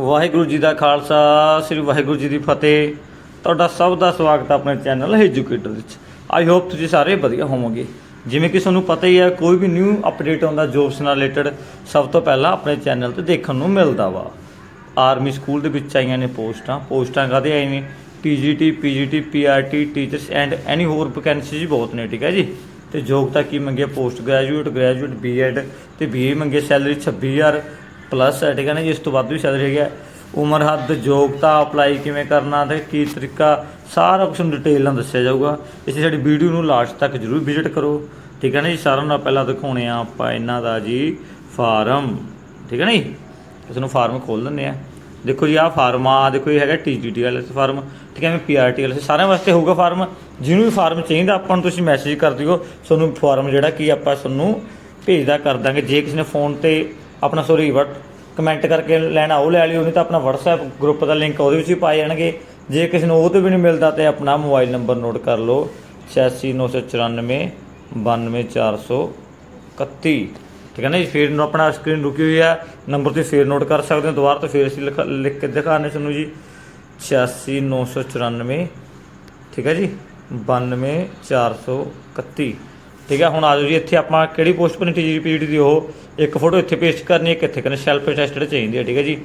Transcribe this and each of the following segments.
ਵਾਹਿਗੁਰੂ ਜੀ ਦਾ ਖਾਲਸਾ, ਸ੍ਰੀ ਵਾਹਿਗੁਰੂ ਜੀ ਦੀ ਫਤਿਹ। ਤੁਹਾਡਾ ਸਭ ਦਾ ਸਵਾਗਤ ਹੈ ਆਪਣੇ ਚੈਨਲ ਐਜੂਕੇਟਰ ਵਿੱਚ। ਆਈ ਹੋਪ ਤੁਸੀਂ ਸਾਰੇ ਵਧੀਆ ਹੋਵੋਗੇ। ਜਿਵੇਂ ਕਿ ਤੁਹਾਨੂੰ ਪਤਾ ਹੀ ਹੈ ਕੋਈ ਵੀ ਨਿਊ ਅਪਡੇਟ ਆਉਂਦਾ ਜੋਬਸ ਨਾਲ ਰਿਲੇਟਡ ਸਭ ਤੋਂ ਪਹਿਲਾਂ ਆਪਣੇ ਚੈਨਲ ਤੇ ਦੇਖਣ ਨੂੰ ਮਿਲਦਾ ਵਾ। ਆਰਮੀ ਸਕੂਲ ਦੇ ਵਿੱਚ ਆਈਆਂ ਨੇ ਪੋਸਟਾਂ। ਪੋਸਟਾਂ ਕਾਹਦੇ ਆਈ ਨੇ? PGT PGT PRT teachers and any ਹੋਰ ਵੈਕੈਂਸੀਜ਼ ਬਹੁਤ ਨੇ, ਠੀਕ ਹੈ ਜੀ? ਤੇ ਯੋਗਤਾ ਕੀ ਮੰਗੇ? ਪੋਸਟ ਗ੍ਰੈਜੂਏਟ ਗ੍ਰੈਜੂਏਟ ਬੀਐਡ ਤੇ ਬੀਏ ਮੰਗੇ ਸੈਲਰੀ 26000 ਪਲੱਸ ਹੈ, ਠੀਕ ਹੈ ਨਾ ਜੀ? ਇਸ ਤੋਂ ਵੱਧ ਵੀ ਸ਼ਾਇਦ ਹੈਗੀ ਹੈ। ਉਮਰ, ਹੱਦ, ਯੋਗਤਾ ਅਪਲਾਈ ਕਿਵੇਂ ਕਰਨਾ, ਤੇ ਕੀ ਤਰੀਕਾ, ਸਾਰਾ ਕੁਝ ਡਿਟੇਲ ਨਾਲ ਦੱਸਿਆ ਜਾਊਗਾ। ਇਸ ਲਈ ਸਾਡੀ ਵੀਡੀਓ ਨੂੰ ਲਾਸਟ ਤੱਕ ਜਰੂਰ ਵਿਜ਼ਿਟ ਕਰੋ। ਠੀਕ ਹੈ ਨਾ ਜੀ? ਸਾਰਿਆਂ ਨਾਲ ਪਹਿਲਾਂ ਦਿਖਾਉਣੇ ਆ ਆਪਾਂ ਇਹਨਾਂ ਦਾ ਜੀ ਫਾਰਮ ਠੀਕ ਹੈ ਨਾ ਜੀ? ਇਸ ਨੂੰ ਫਾਰਮ ਖੋਲ ਦਿੰਦੇ ਆ ਦੇਖੋ ਜੀ, ਆਹ ਫਾਰਮ ਆ, ਦੇਖੋ ਇਹ ਹੈਗਾ ਟੀਜੀਟੀ ਵਾਲਾ ਫਾਰਮ ਠੀਕ ਹੈ ਮੈਂ ਪੀਆਰਟੀ ਵਾਲਾ ਸਾਰਿਆਂ ਵਾਸਤੇ ਹੋਊਗਾ ਫਾਰਮ ਜਿਹਨੂੰ ਵੀ ਫਾਰਮ ਚਾਹੀਦਾ, ਆਪਾਂ ਨੂੰ ਤੁਸੀਂ ਮੈਸੇਜ ਕਰ ਦਿਓ। ਤੁਹਾਨੂੰ ਫਾਰਮ ਜਿਹੜਾ ਕੀ ਆਪਾਂ ਤੁਹਾਨੂੰ ਭੇਜਦਾ ਕਰ ਦਾਂਗੇ। ਜੇ ਕਿਸੇ ਨੇ ਫੋਨ ਤੇ ਆਪਣਾ ਸੋਰੀ ਵਟ ਕਮੈਂਟ ਕਰਕੇ ਲੈਣਾ, ਉਹ ਲੈ ਲਿਓ, ਨਹੀਂ ਤਾਂ ਆਪਣਾ WhatsApp ਗਰੁੱਪ ਦਾ ਲਿੰਕ ਉਹਦੇ ਵਿੱਚ ਹੀ ਪਾਏ ਜਾਣਗੇ। ਜੇ ਕਿਸੇ ਨੂੰ ਉਹ ਤੋਂ ਵੀ ਨਹੀਂ ਮਿਲਦਾ ਤੇ ਆਪਣਾ ਮੋਬਾਈਲ ਨੰਬਰ ਨੋਟ ਕਰ ਲਓ 8694 92431 ਠੀਕ ਹੈ ਨਾ ਜੀ, ਫੇਰ ਨੂੰ ਆਪਣਾ ਸਕਰੀਨ ਰੁਕੀ ਹੋਈ ਹੈ ਨੰਬਰ ਤੁਸੀਂ ਫੇਰ ਨੋਟ ਕਰ ਸਕਦੇ ਹੋ, ਦੁਬਾਰਾ ਤੋਂ ਫੇਰ ਅਸੀਂ ਲਿਖ ਲਿਖ ਕੇ ਦਿਖਾਣੇ ਤੁਹਾਨੂੰ ਜੀ। 86994 ਠੀਕ ਹੈ ਜੀ 92431 ਠੀਕ ਹੈ, ਹੁਣ ਆ ਜਾਓ ਜੀ, ਇੱਥੇ ਆਪਾਂ ਕਿਹੜੀ ਪੋਸਟ ਭਰਨੀ ਟੀਜੀ ਪੀਡੀ ਦੀ ਉਹ? ਇੱਕ ਫੋਟੋ ਇੱਥੇ ਪੇਸਟ ਕਰਨੀ ਹੈ ਇੱਕ ਇੱਥੇ ਕਰਨੀ ਸੈਲਫ ਅਟੈਸਟਡ ਚਾਹੀਦੀ ਹੈ, ਠੀਕ ਹੈ ਜੀ।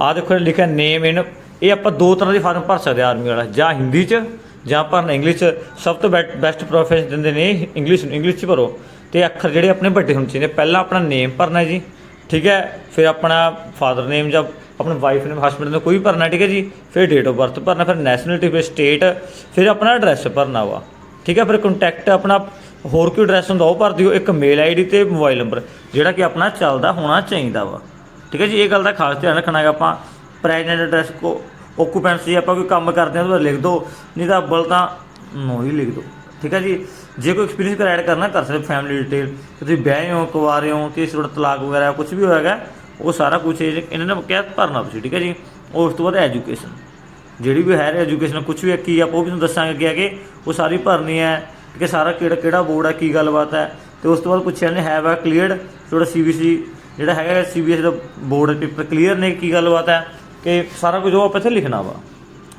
ਆਹ ਦੇਖੋ ਲਿਖਿਆ ਨੇਮ ਇਨ ਇਹ ਆਪਾਂ ਦੋ ਤਰ੍ਹਾਂ ਦੇ ਫਾਰਮ ਭਰ ਸਕਦੇ ਆਰਮੀ ਵਾਲਾ, ਜਾਂ ਹਿੰਦੀ ਚ, ਜਾਂ ਭਰਨਾ ਇੰਗਲਿਸ਼ ਚ। ਸਭ ਤੋਂ ਬੈਸਟ ਪ੍ਰੋਫੈਸ਼ਨ ਦਿੰਦੇ ਨੇ ਇੰਗਲਿਸ਼ ਨੂੰ ਇੰਗਲਿਸ਼ ਚ ਭਰੋ। ਤੇ ਅੱਖਰ ਜਿਹੜੇ ਆਪਣੇ ਵੱਡੇ ਹੋਣੇ ਚਾਹੀਦੇ ਪਹਿਲਾਂ ਆਪਣਾ ਨੇਮ ਭਰਨਾ ਜੀ, ਠੀਕ ਹੈ। ਫਿਰ ਆਪਣਾ ਫਾਦਰ ਨੇਮ ਜਾਂ ਆਪਣਾ ਵਾਈਫ ਨੇਮ ਹਸਬੰਡ ਦਾ ਕੋਈ ਭਰਨਾ, ਠੀਕ ਹੈ ਜੀ। ਫਿਰ ਡੇਟ ਆਫ ਬਰਥ ਭਰਨਾ, ਫਿਰ ਨੈਸ਼ਨਲਿਟੀ ਫਿਰ ਸਟੇਟ ਫਿਰ ਆਪਣਾ ਐਡਰੈਸ ਭਰਨਾ ਵਾ, ਠੀਕ ਹੈ। ਫਿਰ ਕੰਟੈਕਟ ਆਪਣਾ ਹੋਰ ਕੋਈ ਐਡਰੈਸ ਹੁੰਦਾ, ਉਹ ਭਰ ਦਿਓ, ਇੱਕ ਮੇਲ ਆਈਡੀ ਤੇ ਮੋਬਾਈਲ ਨੰਬਰ ਜਿਹੜਾ ਕਿ ਆਪਣਾ ਚੱਲਦਾ, ਹੋਣਾ ਚਾਹੀਦਾ ਵਾ। ਠੀਕ ਹੈ ਜੀ, ਇਹ ਗੱਲ ਦਾ ਖਾਸ ਧਿਆਨ ਰੱਖਣਾ ਹੈ ਆਪਾਂ। ਪ੍ਰੈਜ਼ੈਂਟ ਐਡਰੈਸ ਕੋ ਓਕੂਪੈਂਸੀ ਆਪਾਂ ਕੋਈ ਕੰਮ ਕਰਦੇ ਹਾਂ ਤਾਂ ਲਿਖ ਦਿਓ ਨਹੀਂ ਤਾਂ ਅੱਬਲ ਤਾਂ ਨੋ ਹੀ ਲਿਖ ਦਿਓ ਠੀਕ ਹੈ ਜੀ, ਜੇ ਕੋਈ ਐਕਸਪੀਰੀਅੰਸ ਕਰ ਐਡ ਕਰਨਾ, ਕਰ ਸਕਦੇ ਫੈਮਿਲੀ ਡਿਟੇਲ ਤੁਸੀਂ ਵਿਆਹੇ ਹੋ ਕੁਆਰੇ ਹੋ ਤੀਸਰਾ ਤਲਾਕ ਵਗੈਰਾ ਕੁਝ ਵੀ ਹੋਏਗਾ ਉਹ ਸਾਰਾ ਕੁਝ ਇਹਨਾਂ ਨੇ ਕਿਹਾ, ਭਰਨਾ ਤੁਸੀਂ, ਠੀਕ ਹੈ ਜੀ। ਉਸ ਤੋਂ ਬਾਅਦ ਐਜੂਕੇਸ਼ਨ ਜਿਹੜੀ ਵੀ ਹੈ ਐਜੂਕੇਸ਼ਨ ਕੁਝ ਵੀ ਕੀ ਆਪਾਂ ਉਹ ਵੀ ਤੁਹਾਨੂੰ ਦੱਸਾਂਗੇ ਅੱਗੇ ਆ ਕੇ ਉਹ ਸਾਰੀ ਭਰਨੀ ਹੈ। ਕਿ ਸਾਰਾ ਕਿਹੜਾ ਕਿਹੜਾ ਬੋਰਡ ਹੈ ਕੀ ਗੱਲਬਾਤ ਹੈ ਤੇ ਉਸ ਤੋਂ ਬਾਅਦ ਪੁੱਛਿਆ ਨੇ ਹੈਵ ਆ ਕਲੀਅਰਡ ਤੁਹਾਡਾ ਸੀਬੀਸੀ ਜਿਹੜਾ ਹੈਗਾ ਸੀਬੀਐਸ ਦਾ ਬੋਰਡ ਪੇਪਰ ਕਲੀਅਰ ਨੇ, ਕੀ ਗੱਲਬਾਤ ਹੈ ਕਿ ਸਾਰਾ ਕੁਝ ਉਹ ਆਪਾਂ ਇੱਥੇ ਲਿਖਣਾ ਵਾ।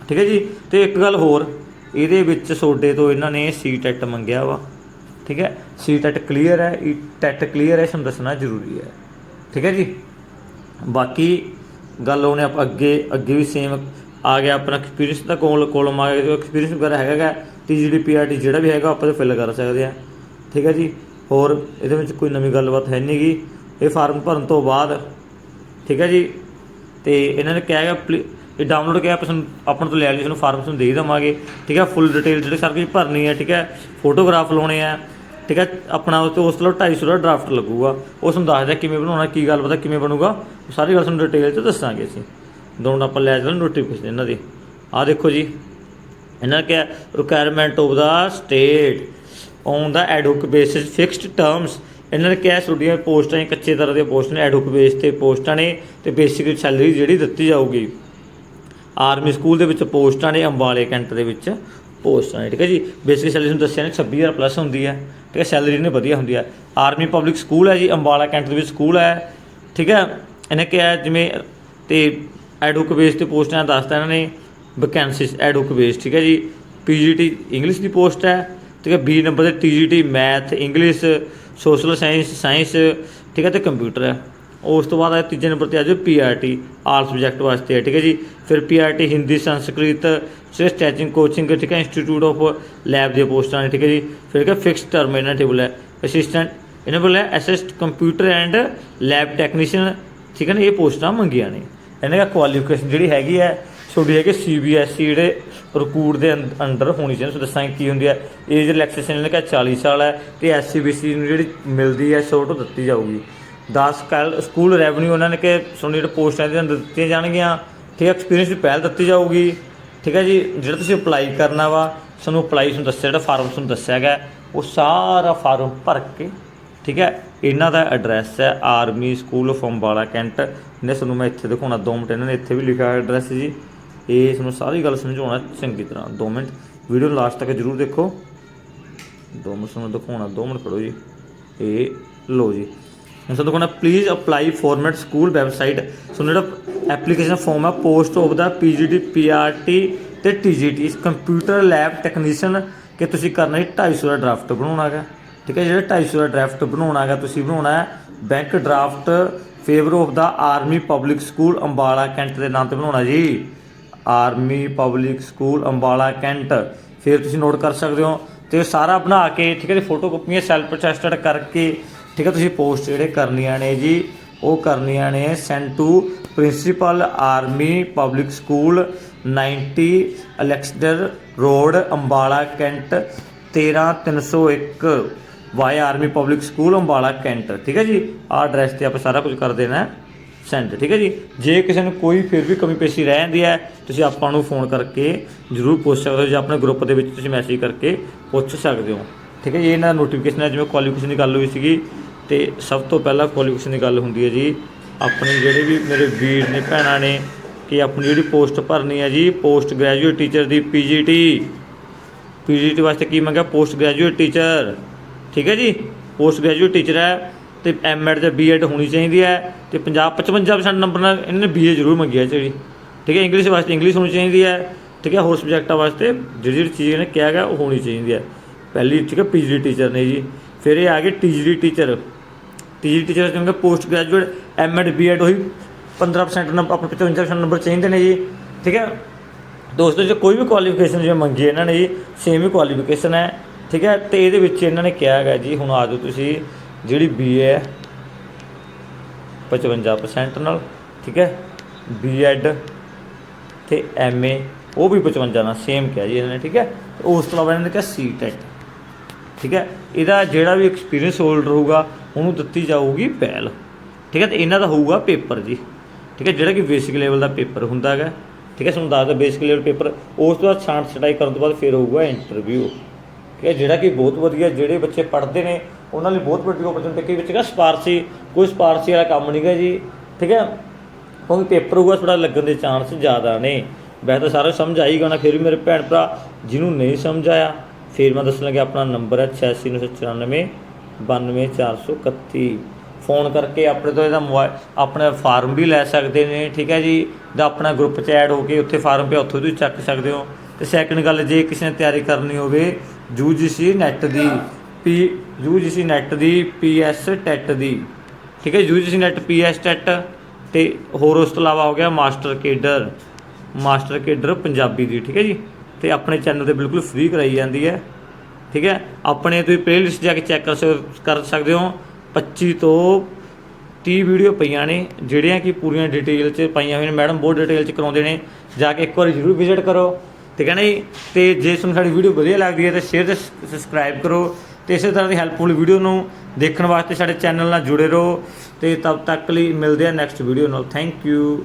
ਠੀਕ ਹੈ ਜੀ? ਤੇ ਇੱਕ ਗੱਲ ਹੋਰ, ਇਹਦੇ ਵਿੱਚ ਸੋਡੇ ਤੋਂ ਇਹਨਾਂ ਨੇ ਸੀ ਟੈਟ ਮੰਗਿਆ ਵਾ। ਠੀਕ ਹੈ? ਸੀ ਟੈਟ ਕਲੀਅਰ ਹੈ ਇਹ ਟੈਟ ਕਲੀਅਰ ਹੈ ਸਾਨੂੰ ਦੱਸਣਾ ਜ਼ਰੂਰੀ ਹੈ। ਠੀਕ ਹੈ ਜੀ? ਬਾਕੀ ਗੱਲ ਉਹਨੇ ਆਪਾਂ ਅੱਗੇ ਅੱਗੇ ਵੀ ਸੇਮ ਆ ਗਿਆ ਆਪਣਾ ਐਕਸਪੀਰੀਅੰਸ ਦਾ ਕੋਲ ਕੋਲਮ ਆ ਗਿਆ ਐਕਸਪੀਰੀਅੰਸ ਵਗੈਰਾ ਹੈਗਾ ਤੀ ਜਿਹੜੀ ਪੀ ਆਰ ਟੀ ਜਿਹੜਾ ਵੀ ਹੈਗਾ, ਆਪਾਂ ਤੇ ਫਿਲ ਕਰ ਸਕਦੇ ਆ। ਠੀਕ ਹੈ ਜੀ? ਹੋਰ, ਇਹਦੇ ਵਿੱਚ ਕੋਈ ਨਵੀਂ ਗੱਲਬਾਤ ਹੈ ਨਹੀਂਗੀ ਇਹ ਫਾਰਮ ਭਰਨ ਤੋਂ ਬਾਅਦ, ਠੀਕ ਹੈ ਜੀ? ਤੇ ਇਹਨਾਂ ਨੇ ਕਿਹਾ ਹੈਗਾ ਪਲੀ- ਇਹ ਡਾਊਨਲੋਡ ਕਿਹਾ ਆਪਾਂ ਤੁਹਾਨੂੰ ਆਪਾਂ ਤੋਂ ਲੈ ਲਈ ਤੁਹਾਨੂੰ ਫਾਰਮ ਤੁਹਾਨੂੰ ਦੇ ਹੀ ਦੇਵਾਂਗੇ। ਠੀਕ ਹੈ ਫੁੱਲ ਡਿਟੇਲ ਜਿਹੜੇ ਸਾਰਾ ਕੁਝ ਭਰਨੀ ਹੈ ਠੀਕ ਹੈ ਫੋਟੋਗ੍ਰਾਫ ਲਾਉਣੇ ਆ। ਠੀਕ ਹੈ ਆਪਣਾ ਉਸ ਤੋਂ ਉਸ ਤੋਂ 250 ਦਾ ਡਰਾਫਟ ਲੱਗੂਗਾ। ਉਹ ਤੁਹਾਨੂੰ ਦੱਸਦਾ ਕਿਵੇਂ ਬਣਾਉਣਾ, ਕੀ ਗੱਲ ਪਤਾ ਕਿਵੇਂ ਬਣੂਗਾ। ਸਾਰੀ ਗੱਲ ਤੁਹਾਨੂੰ ਡਿਟੇਲ 'ਚ ਦੱਸਾਂਗੇ ਅਸੀਂ। ਦੋਨੋਂ ਆਪਾਂ ਲੈ ਜਾਂਦੇ ਨੋਟੀਫਿਕੇਸ਼ਨ ਇਹਨਾਂ ਦੀ। ਆਹ ਦੇਖੋ ਜੀ, ਇਹਨਾਂ ਨੇ ਕਿਹਾ requirement of the state on the ad hoc basis fixed terms ਇਹਨਾਂ ਨੇ ਕਿਹਾ, ਤੁਹਾਡੀਆਂ ਪੋਸਟਾਂ ਹੀ ਕੱਚੇ ਤਰ੍ਹਾਂ ਦੀਆਂ ਪੋਸਟਾਂ ਨੇ ਐਡਹੌਕ ਬੇਸ ਤੇ ਪੋਸਟਾਂ ਨੇ ਤੇ ਬੇਸਿਕ ਸੈਲਰੀ ਜਿਹੜੀ ਦਿੱਤੀ ਜਾਊਗੀ। ਆਰਮੀ ਸਕੂਲ ਦੇ ਵਿੱਚ ਪੋਸਟਾਂ ਨੇ, ਅੰਬਾਲੇ ਕੈਂਟ ਦੇ ਵਿੱਚ ਪੋਸਟਾਂ ਨੇ, ਠੀਕ ਹੈ ਜੀ। ਬੇਸਿਕ ਸੈਲਰੀ ਨੂੰ ਦੱਸਿਆ ਨੇ 26000 ਪਲੱਸ ਹੁੰਦੀ ਹੈ, ਠੀਕ ਹੈ ਸੈਲਰੀ ਨੇ ਵਧੀਆ ਹੁੰਦੀ ਹੈ। ਆਰਮੀ ਪਬਲਿਕ ਸਕੂਲ ਹੈ ਜੀ, ਅੰਬਾਲਾ ਕੈਂਟ ਦੇ ਵਿੱਚ ਸਕੂਲ ਹੈ, ਠੀਕ ਹੈ। ਇਹਨੇ ਕਿਹਾ ਜਿਵੇਂ ਤੇ ਐਡਹੌਕ ਬੇਸ ਤੇ ਪੋਸਟਾਂ ਦੱਸਤਾ ਇਹਨਾਂ ਨੇ ਵੈਕੈਂਸੀਜ਼ ਐਡਹੌਕ ਬੇਸ ਠੀਕ ਹੈ ਜੀ। ਪੀਜੀਟੀ ਇੰਗਲਿਸ਼ ਦੀ ਪੋਸਟ ਹੈ, ਠੀਕ ਹੈ ਬੀ ਨੰਬਰ ਤੇ TGT math English social science science ਠੀਕ ਹੈ, ਤੇ ਕੰਪਿਊਟਰ ਹੈ। ਉਸ ਤੋਂ ਬਾਅਦ ਆ ਤੀਜੇ ਨੰਬਰ ਤੇ ਆ ਜਾਓ ਪੀਆਰਟੀ ਆਲ ਸਬਜੈਕਟ ਵਾਸਤੇ ਹੈ, ਠੀਕ ਹੈ ਜੀ। ਫਿਰ ਪੀਆਰਟੀ ਹਿੰਦੀ ਸੰਸਕ੍ਰਿਤ ਸੇ ਸਟੈਚਿੰਗ ਕੋਚਿੰਗ ਠੀਕ ਹੈ ਇੰਸਟੀਚਿਊਟ ਆਫ ਲੈਬ ਦੀਆਂ ਪੋਸਟਾਂ ਨੇ, ਠੀਕ ਹੈ ਜੀ। ਫਿਰ ਕਿ ਫਿਕਸ ਟਰਮ ਇਹਨਾਂ ਟੇਬਲ ਹੈ ਅਸਿਸਟੈਂਟ ਇਹਨਾਂ ਬੋਲਿਆ assist computer and lab technician ਠੀਕ ਹੈ ਨਾ, ਇਹ ਪੋਸਟਾਂ ਮੰਗੀਆਂ ਨੇ। ਇਹਨਾਂ ਦਾ ਕੁਆਲੀਫਿਕੇਸ਼ਨ ਜਿਹੜੀ ਹੈਗੀ ਹੈ, ਤੁਹਾਡੀ ਹੈਗੀ ਸੀਬੀਐਸਈ ਜਿਹੜੇ ਰਕੂਟ ਦੇ ਅੰਦ- ਅੰਡਰ ਹੋਣੀ ਚਾਹੀਦੀ ਤੁਸੀਂ ਦੱਸਾਂਗੇ ਕੀ ਹੁੰਦੀ ਹੈ ਏਜ ਰਿਲੈਕਸੇਸ਼ਨ ਇਹਨਾਂ ਕਿਹਾ 40 ਸਾਲ ਹੈ ਤੇ ਐਸਸੀਬੀਸੀ ਨੂੰ ਜਿਹੜੀ ਮਿਲਦੀ ਹੈ ਛੋਟ ਦਿੱਤੀ ਜਾਊਗੀ। 10 ਕੱਲ ਸਕੂਲ ਰੈਵਨਿਊ ਉਹਨਾਂ ਨੇ ਕਿ ਤੁਹਾਨੂੰ ਜਿਹੜੇ ਪੋਸਟਾਂ ਦੇ ਅੰਦਰ ਦਿੱਤੀਆਂ ਜਾਣਗੀਆਂ, ਠੀਕ ਹੈ ਐਕਸਪੀਰੀਅੰਸ ਦੀ ਪਹਿਲ ਦਿੱਤੀ ਜਾਊਗੀ। ਠੀਕ ਹੈ ਜੀ, ਜਿਹੜਾ ਤੁਸੀਂ ਅਪਲਾਈ ਕਰਨਾ ਵਾ ਤੁਹਾਨੂੰ ਅਪਲਾਈ ਤੁਹਾਨੂੰ ਦੱਸਿਆ ਜਿਹੜਾ ਫਾਰਮ ਤੁਹਾਨੂੰ ਦੱਸਿਆ ਗਿਆ, ਉਹ ਸਾਰਾ ਫਾਰਮ ਭਰ ਕੇ ਠੀਕ ਹੈ? ਇਹਨਾਂ ਦਾ ਐਡਰੈਸ ਹੈ ਆਰਮੀ ਸਕੂਲ ਫੰਬਾਲਾ ਕੈਂਟ ਨੇ ਤੁਹਾਨੂੰ ਮੈਂ ਇੱਥੇ ਦਿਖਾਉਣਾ 2 ਮਿੰਟ ਇਹਨਾਂ ਨੇ ਇੱਥੇ ਵੀ ਲਿਖਿਆ ਐਡਰੈਸ ਜੀ। ਇਹ ਤੁਹਾਨੂੰ ਸਾਰੀ ਗੱਲ ਸਮਝਾਉਣਾ ਚੰਗੀ ਤਰ੍ਹਾਂ 2 ਮਿੰਟ। ਵੀਡੀਓ ਲਾਸਟ ਤੱਕ ਜਰੂਰ ਦੇਖੋ। 2 ਮਿੰਟ ਤੁਹਾਨੂੰ ਦਿਖਾਉਣਾ 2 ਮਿੰਟ ਖੜੋ ਜੀ। ਇਹ ਲੋ ਜੀ। ਹੁਣ ਤੁਹਾਨੂੰ ਦਿਖਾਉਣਾ please apply format school website ਤੁਹਾਨੂੰ ਜਿਹੜਾ ਐਪਲੀਕੇਸ਼ਨ ਫਾਰਮ ਹੈ post of the PGT PRT ਤੇ ਟੀਜੀਟੀ ਕੰਪਿਊਟਰ ਲੈਬ ਟੈਕਨੀਸ਼ੀਅਨ ਕਿ ਤੁਸੀਂ ਕਰਨਾ ਹੈ 250 ਦਾ ਡਰਾਫਟ ਬਣਾਉਣਾ ਹੈਗਾ। ਠੀਕ ਹੈ, ਜਿਹੜਾ 250 ਦਾ ਡਰਾਫਟ ਬਣਾਉਣਾ ਹੈਗਾ, ਤੁਸੀਂ ਬਣਾਉਣਾ ਹੈ bank draft favour of the army public school Ambala cantt ਦੇ ਨਾਮ ਤੇ ਬਣਾਉਣਾ ਜੀ। Army public school Ambala cantt. ਫਿਰ ਤੁਸੀਂ ਨੋਟ ਕਰ ਸਕਦੇ ਹੋ ਤੇ ਸਾਰਾ ਬਣਾ ਕੇ, ਠੀਕ ਹੈ ਜੀ ਫੋਟੋ ਕਾਪੀਆਂ ਸੈਲਫ ਅਟੈਸਟਡ ਕਰਕੇ, ਠੀਕ ਹੈ, ਤੁਸੀਂ ਪੋਸਟ ਜਿਹੜੇ ਕਰਨੀਆਂ ਨੇ ਜੀ, ਉਹ ਕਰਨੀਆਂ ਨੇ send to principal army public school 90 Alexander road Ambala cantt 13301 Y army public school Ambala cantt ਠੀਕ ਹੈ ਜੀ? ਆਹ ਐਡਰੈਸ ਤੇ ਆਪਾਂ ਸਾਰਾ ਕੁਝ ਕਰ ਦੇਣਾ ਸੈਂਡ ਠੀਕ ਹੈ ਜੀ? ਜੇ ਕਿਸੇ ਨੂੰ ਕੋਈ ਫਿਰ ਵੀ ਕਮੀ ਪੇਸ਼ੀ ਰਹਿ ਜਾਂਦੀ ਹੈ, ਤੁਸੀਂ ਆਪਾਂ ਨੂੰ ਫੋਨ ਕਰਕੇ ਜਰੂਰ ਪੁੱਛ ਸਕਦੇ ਹੋ ਜਾਂ ਆਪਣੇ ਗਰੁੱਪ ਦੇ ਵਿੱਚ ਤੁਸੀਂ ਮੈਸੇਜ ਕਰਕੇ ਪੁੱਛ ਸਕਦੇ ਹੋ, ਠੀਕ ਹੈ ਜੀ? ਇਹਨਾਂ ਨੋਟੀਫਿਕੇਸ਼ਨ ਹੈ, ਜਿਵੇਂ ਕੁਆਲੀਫਿਕੇਸ਼ਨ ਦੀ ਗੱਲ ਹੋਈ ਸੀਗੀ, ਤੇ ਸਭ ਤੋਂ ਪਹਿਲਾਂ ਕੁਆਲੀਫਿਕੇਸ਼ਨ ਦੀ ਗੱਲ ਹੁੰਦੀ ਹੈ ਜੀ, ਆਪਣੇ ਜਿਹੜੇ ਵੀ ਮੇਰੇ ਵੀਰ ਨੇ, ਭੈਣਾਂ ਨੇ, ਕਿ ਆਪਣੀ ਜਿਹੜੀ ਪੋਸਟ ਭਰਨੀ ਹੈ ਜੀ ਪੋਸਟ ਗ੍ਰੈਜੂਏਟ ਟੀਚਰ ਦੀ ਪੀਜੀਟੀ ਪੀਜੀਟੀ ਵਾਸਤੇ ਕੀ ਮੰਗਿਆ? ਪੋਸਟ ਗ੍ਰੈਜੂਏਟ ਟੀਚਰ ਠੀਕ ਹੈ ਜੀ? ਪੋਸਟ ਗ੍ਰੈਜੂਏਟ ਟੀਚਰ ਹੈ ਤੇ ਐਮਐਡ ਜਾਂ ਬੀਐਡ ਹੋਣੀ ਚਾਹੀਦੀ ਹੈ ਤੇ 50 55% ਨੰਬਰ ਨਾਲ ਇਹਨਾਂ ਨੇ ਬੀਏ ਜ਼ਰੂਰ ਮੰਗੀ ਹੈ ਜਿਹੜੀ। ਠੀਕ ਹੈ? ਇੰਗਲਿਸ਼ ਵਾਸਤੇ ਇੰਗਲਿਸ਼ ਹੋਣੀ ਚਾਹੀਦੀ ਹੈ ਠੀਕ ਹੈ ਹੋਰ ਸਬਜੈਕਟਾਂ ਵਾਸਤੇ ਜਿਹੜੀ ਜਿਹੜੀ ਚੀਜ਼ ਨੇ ਕਿਹਾ ਗਿਆ ਉਹ ਹੋਣੀ ਚਾਹੀਦੀ ਹੈ। ਪਹਿਲੀ ਠੀਕ ਹੈ ਪੀਜੀ ਟੀਚਰ ਨੇ ਜੀ। ਫਿਰ ਇਹ ਆ ਗਏ ਟੀਜੀ ਟੀਚਰ ਟੀਜੀ ਟੀਚਰ ਕਿਉਂਕਿ ਪੋਸਟ ਗ੍ਰੈਜੂਏਟ ਐਮਐਡ ਬੀਐਡ ਉਹੀ 15% ਨੰਬਰ ਆਪਣੇ 55% ਨੰਬਰ ਚਾਹੀਦੇ ਨੇ ਜੀ। ਠੀਕ ਹੈ? ਦੋਸਤੋ, ਜੇ ਕੋਈ ਵੀ ਕੁਆਲੀਫਿਕੇਸ਼ਨ ਜੇ ਮੰਗੀ ਇਹਨਾਂ ਨੇ ਜੀ ਸੇਮ ਹੀ ਕੁਆਲੀਫਿਕੇਸ਼ਨ ਹੈ। ਠੀਕ ਹੈ, ਤੇ ਇਹਦੇ ਵਿੱਚ ਇਹਨਾਂ ਨੇ ਕਿਹਾ ਹੈਗਾ ਜੀ, ਹੁਣ ਆ ਜਾਓ ਤੁਸੀਂ, ਜਿਹੜੀ ਬੀਏ ਹੈ 55% ਨਾਲ, ਠੀਕ ਹੈ ਬੀਐਡ ਤੇ ਐਮਏ ਉਹ ਵੀ 55 ਨਾਲ ਸੇਮ ਕਿਹਾ ਜੀ ਇਹਨਾਂ ਨੇ, ਠੀਕ ਹੈ, ਤੇ ਉਸ ਤੋਂ ਇਲਾਵਾ ਇਹਨਾਂ ਨੇ ਕਿਹਾ ਸੀਟੈਟ ਠੀਕ ਹੈ, ਇਹਦਾ ਜਿਹੜਾ ਵੀ ਐਕਸਪੀਰੀਅੰਸ ਹੋਲਡਰ ਹੋਊਗਾ, ਉਹਨੂੰ ਦਿੱਤੀ ਜਾਊਗੀ ਪਹਿਲ, ਠੀਕ ਹੈ, ਤੇ ਇਹਨਾਂ ਦਾ ਹੋਊਗਾ ਪੇਪਰ ਜੀ, ਠੀਕ ਹੈ, ਜਿਹੜਾ ਕਿ ਬੇਸਿਕ ਲੈਵਲ ਦਾ ਪੇਪਰ ਹੁੰਦਾ ਹੈਗਾ, ਠੀਕ ਹੈ, ਤੁਹਾਨੂੰ ਦੱਸਦਾ ਬੇਸਿਕ ਲੈਵਲ ਪੇਪਰ, ਉਸ ਤੋਂ ਬਾਅਦ ਛਾਂਟ ਛਟਾਈ ਕਰਨ ਤੋਂ ਬਾਅਦ ਫਿਰ ਹੋਊਗਾ ਇੰਟਰਵਿਊ ਠੀਕ ਹੈ ਜਿਹੜਾ ਕਿ ਬਹੁਤ ਵਧੀਆ ਜਿਹੜੇ ਬੱਚੇ ਪੜ੍ਹਦੇ ਨੇ, ਉਹਨਾਂ ਲਈ ਬਹੁਤ ਵੱਡੀ ਓਪਰਚੁਨਿਟੀ ਕਈ ਬੱਚੇ ਕਾ ਸਪਾਰਸੀ, ਕੋਈ ਸਪਾਰਸੀ ਵਾਲਾ ਕੰਮ ਨਹੀਂਗਾ ਜੀ, ਠੀਕ ਹੈ? ਕਿਉਂਕਿ ਪੇਪਰ ਹੋਊਗਾ ਥੋੜਾ ਲੱਗਣ ਦੇ ਚਾਂਸ ਜ਼ਿਆਦਾ ਨੇ। ਵੈਸੇ ਤਾਂ ਸਾਰਾ ਸਮਝ ਆਈ ਗਾਣਾ ਫਿਰ ਵੀ ਮੇਰੇ ਭੈਣ ਭਰਾ ਜਿਹਨੂੰ ਨਹੀਂ ਸਮਝ ਆਇਆ, ਫਿਰ ਮੈਂ ਦੱਸਣ ਲੱਗਿਆ ਆਪਣਾ ਨੰਬਰ ਹੈ 8694 92431 ਫੋਨ ਕਰਕੇ ਆਪਣੇ ਤੋਂ ਇਹਦਾ ਮੋਬਾਈਲ ਆਪਣਾ ਫਾਰਮ ਵੀ ਲੈ ਸਕਦੇ ਨੇ, ਠੀਕ ਹੈ ਜੀ? ਜਾਂ ਆਪਣਾ ਗਰੁੱਪ ਚ ਐਡ ਹੋ ਕੇ ਉੱਥੇ ਫਾਰਮ ਪਿਆ, ਉੱਥੋਂ ਤੁਸੀਂ ਚੱਕ ਸਕਦੇ ਹੋ। ਤੇ ਸੈਕੰਡ ਗੱਲ, ਜੇ ਕਿਸੇ ਨੇ ਤਿਆਰੀ ਕਰਨੀ ਹੋਵੇ ਯੂਜੀਸੀ ਨੈਟ ਦੀ ਪੀ ਯੂਜੀਸੀ ਨੈਟ ਦੀ ਪੀਐਸ ਟੈਟ ਦੀ। ਠੀਕ ਹੈ ਯੂਜੀਸੀ ਨੈਟ ਪੀਐਸ ਟੈਟ ਤੇ ਹੋਰ ਉਸ ਤੋਂ ਇਲਾਵਾ ਹੋ ਗਿਆ master cadre master cadre Punjabi ਦੀ, ਠੀਕ ਹੈ ਜੀ। ਤੇ ਆਪਣੇ ਚੈਨਲ ਤੇ ਬਿਲਕੁਲ ਫ੍ਰੀ ਕਰਾਈ ਜਾਂਦੀ ਹੈ। ਠੀਕ ਹੈ, ਆਪਣੇ ਤੁਸੀਂ ਪਲੇਲਿਸਟ ਜਾ ਕੇ ਚੈੱਕ ਕਰ ਸਕ- ਕਰ ਸਕਦੇ ਹੋ। 25 ਤੋਂ 30 ਵੀਡੀਓ ਪਈਆਂ ਨੇ, ਜਿਹੜੀਆਂ ਕਿ ਪੂਰੀਆਂ ਡਿਟੇਲ 'ਚ ਪਾਈਆਂ ਹੋਈਆਂ ਨੇ। ਮੈਡਮ ਬਹੁਤ ਡਿਟੇਲ 'ਚ ਕਰਾਉਂਦੇ ਨੇ। ਜਾ ਕੇ ਇੱਕ ਵਾਰ ਜ਼ਰੂਰ ਵਿਜ਼ਿਟ ਕਰੋ। ਠੀਕ ਹੈ ਨਾ ਜੀ? ਤੇ ਜੇ ਤੁਹਾਨੂੰ ਸਾਡੀ ਵੀਡੀਓ ਵਧੀਆ ਲੱਗਦੀ ਹੈ ਤਾਂ ਸ਼ੇਅਰ ਤੇ ਸਬਸਕ੍ਰਾਈਬ ਕਰੋ ਤੇ ਇਸੇ ਤਰ੍ਹਾਂ ਦੀ ਹੈਲਪਫੁਲ ਵੀਡੀਓ ਨੂੰ ਦੇਖਣ ਵਾਸਤੇ ਸਾਡੇ ਚੈਨਲ ਨਾਲ ਜੁੜੇ ਰਹੋ ਤੇ ਤਦ ਤੱਕ ਲਈ ਮਿਲਦੇ ਆ ਨੈਕਸਟ ਵੀਡੀਓ ਨਾਲ। Thank you